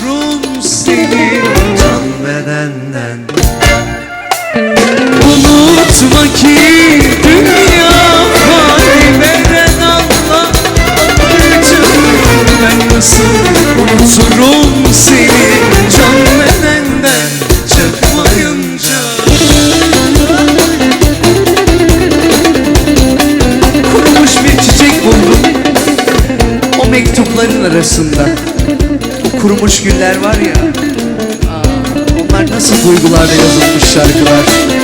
seviyorum seni Can bedenden. Unutma ki dünya fani beden Allah Canım ben nasıl unuturum seni Can bedenden? Çıkmayınca. Kurumuş bir çiçek buldum. O mektupların arasında kurumuş güller var ya. Onlar nasıl duygularla yazılmış şarkılar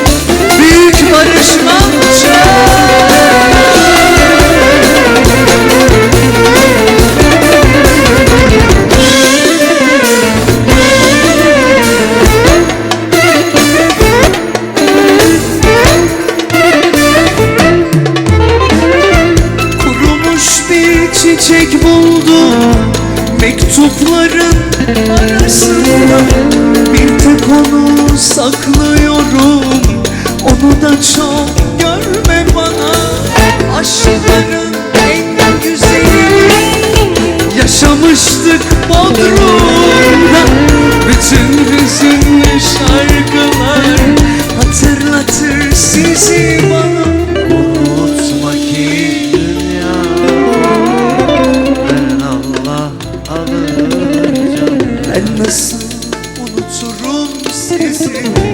Mektupların arasında Bir tek onu saklıyorum. Onu da çok görme bana. Aşkların Nasıl unuturum sizi.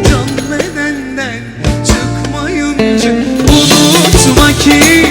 Can bedenden çıkmayınca Unutma ki